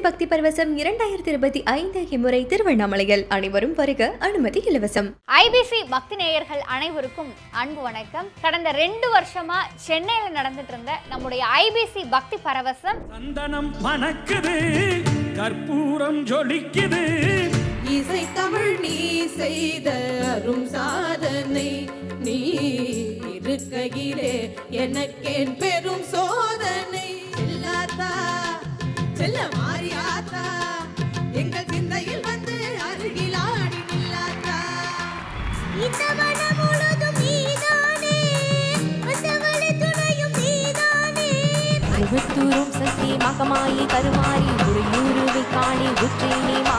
IBC பக்தி பரவசம் இரண்டாயிரத்தி இருபத்தி ஐந்து இம்முறை திருவண்ணாமலையில் அனைவரும் வருக அனுமதி இலவசம். ஐபிசி பக்தி நேயர்கள் அனைவருக்கும் அன்பு வணக்கம். கடந்த ரெண்டு வருஷமா சென்னையில நடந்துட்டு இருந்த நம்முடைய ஐபிசி பக்தி பரவசம் சந்தனம் மணக்குது கற்பூரம் ஜொலிக்குது. இசை தமிழ் நீ செய்த அரும் சாதனை நீ இருக்கையிலே எனக்கேன் பெரும் சோதனை. செல்ல மாறியாத்தா எங்கள் சிந்தையில் வந்து அருகில் ஆடி நில்லாத்தா. இந்த மனம் முழுதும் நீதானே. வந்தவளை துணையும் நீதானே. அருவத்தூரும் சசி மகமாயி கருமாரி உடையூரு காணி உச்சினி மா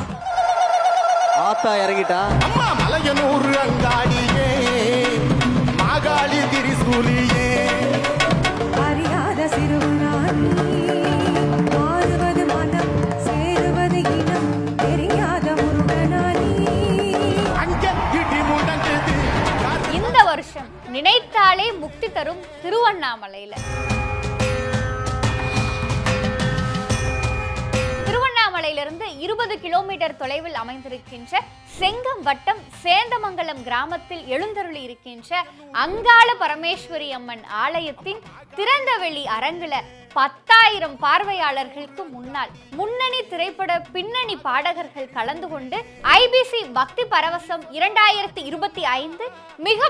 ஆத்தா இறங்கிட்டா? அம்மா மலையனூர் அங்காடியே நினைத்தாலே முக்தி தரும் திருவண்ணாமலையில். திருவண்ணாமலையிலிருந்து இருபது கிலோமீட்டர் தொலைவில் அமைந்திருக்கின்ற செங்கம் வட்டம் சேந்தமங்கலம் கிராமத்தில் எழுந்தருளி இருக்கின்ற அங்காள பரமேஸ்வரி அம்மன் ஆலயத்தின் திறந்தவெளி அரங்குல பத்தாயிரம் பார்வையாளர்களுக்கு முன்னால் முன்னணி திரைப்பட பின்னணி பாடகர்கள் கலந்து கொண்டு ஐபிசி பக்தி பரவசம் இரண்டாயிரத்தி இருபத்தி ஐந்து மிக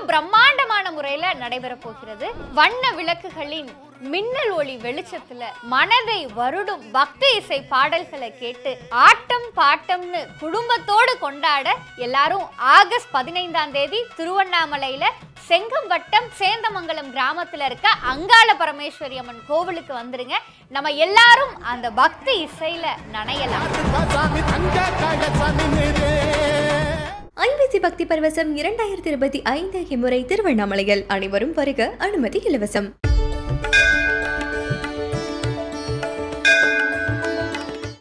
சிறப்பான முறையில் நடைபெற போகிறது. வண்ண விளக்குகளின் மின்னல் ஒளி வெளிச்சத்துல மனதை வருடும் பக்தி இசை பாடல்களை கேட்டு ஆட்டம் பாட்டம்னு குடும்பத்தோடு கொண்டாட எல்லாரும் ஆகஸ்ட் பதினைந்தாம் தேதி திருவண்ணாமலையில செங்கம்பட்டம் சேந்தமங்கலம் கிராமத்துல இருக்க அங்காள பரமேஸ்வரி அம்மன் கோவிலுக்கு வந்துருங்க. நம்ம எல்லாரும் அந்த பக்தி இசையில நனையலாம். பக்தி பரவசம் இரண்டாயிரத்தி இருபத்தி ஐந்து இம்முறை திருவண்ணாமலையில் அனைவரும் வருக அனுமதி இலவசம்.